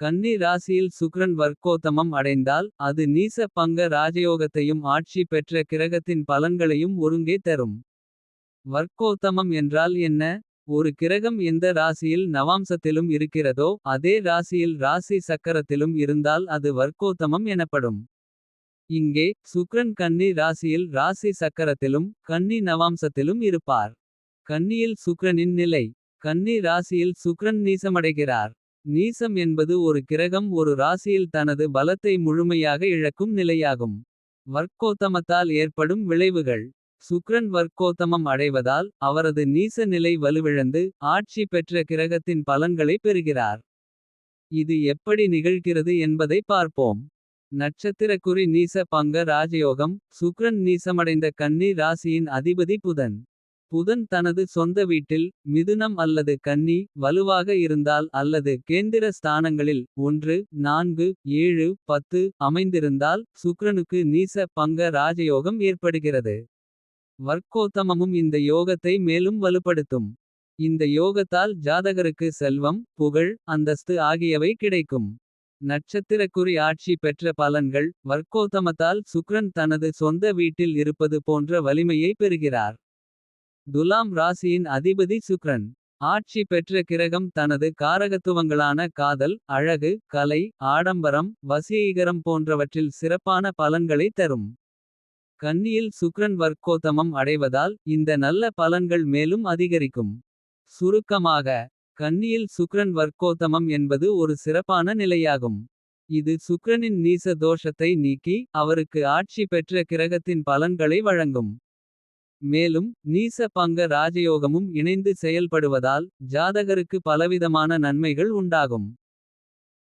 கன்னி ராசியில் சுக்ரன் வர்க்கோத்தமம் அடைந்தால். அது நீச பங்க ராஜயோகத்தையும் ஆட்சி பெற்ற கிரகத்தின். பலன்களையும் ஒருங்கே தரும் வர்க்கோத்தமம் என்றால் என்ன. ஒரு கிரகம் எந்த ராசியில் நவாம்சத்திலும் இருக்கிறதோ. அதே ராசியில் ராசி சக்கரத்திலும் இருந்தால் அது வர்க்கோத்தமம் எனப்படும். இங்கே சுக்ரன் கன்னி ராசியில் ராசி சக்கரத்திலும். கன்னி நவாம்சத்திலும் இருப்பார் கன்னியில் சுக்கிரனின் நிலை. கன்னி ராசியில் சுக்ரன் நீசமடைகிறார். நீசம் என்பது ஒரு கிரகம் ஒரு ராசியில் தனது பலத்தை முழுமையாக இழக்கும் நிலையாகும். வர்க்கோத்தமத்தால் ஏற்படும் விளைவுகள். சுக்ரன் வர்க்கோத்தமம் அடைவதால் அவரது நீச நிலை வலுவிழந்து. ஆட்சி பெற்ற கிரகத்தின் பலன்களை பெறுகிறார். இது எப்படி நிகழ்கிறது என்பதை பார்ப்போம். நட்சத்திரக்குறி நீச பங்க ராஜயோகம். சுக்ரன் நீசமடைந்த கன்னி ராசியின் அதிபதி புதன். புதன் தனது சொந்த வீட்டில் மிதுனம் அல்லது கன்னி. வலுவாக இருந்தால் அல்லது கேந்திர ஸ்தானங்களில். 1 4 7 10 அமைந்திருந்தால் சுக்ரனுக்கு நீச பங்க ராஜயோகம் ஏற்படுகிறது. வர்க்கோத்தமமும் இந்த யோகத்தை மேலும் வலுப்படுத்தும். இந்த யோகத்தால் ஜாதகருக்கு செல்வம் புகழ் அந்தஸ்து ஆகியவை கிடைக்கும். நட்சத்திரக்குறி ஆட்சி பெற்ற பலன்கள் வர்க்கோத்தமத்தால் சுக்ரன் தனது சொந்த வீட்டில் இருப்பது போன்ற வலிமையை பெறுகிறார். துலாம் ராசியின் அதிபதி சுக்ரன் ஆட்சி பெற்ற கிரகம் தனது காரகத்துவங்களான காதல். அழகு கலை ஆடம்பரம் வசீகரம் போன்றவற்றில் சிறப்பான பலன்களை தரும். கன்னியில் சுக்ரன் வர்க்கோத்தமம் அடைவதால் இந்த நல்ல பலன்கள் மேலும் அதிகரிக்கும். சுருக்கமாக கன்னியில் சுக்ரன் வர்க்கோத்தமம் என்பது ஒரு சிறப்பான நிலையாகும். இது சுக்ரனின் நீச தோஷத்தை நீக்கி அவருக்கு ஆட்சி பெற்ற கிரகத்தின் பலன்களை வழங்கும். மேலும் நீச பங்க ராஜயோகமும் இணைந்து செயல்படுவதால். ஜாதகருக்கு பலவிதமான நன்மைகள் உண்டாகும்.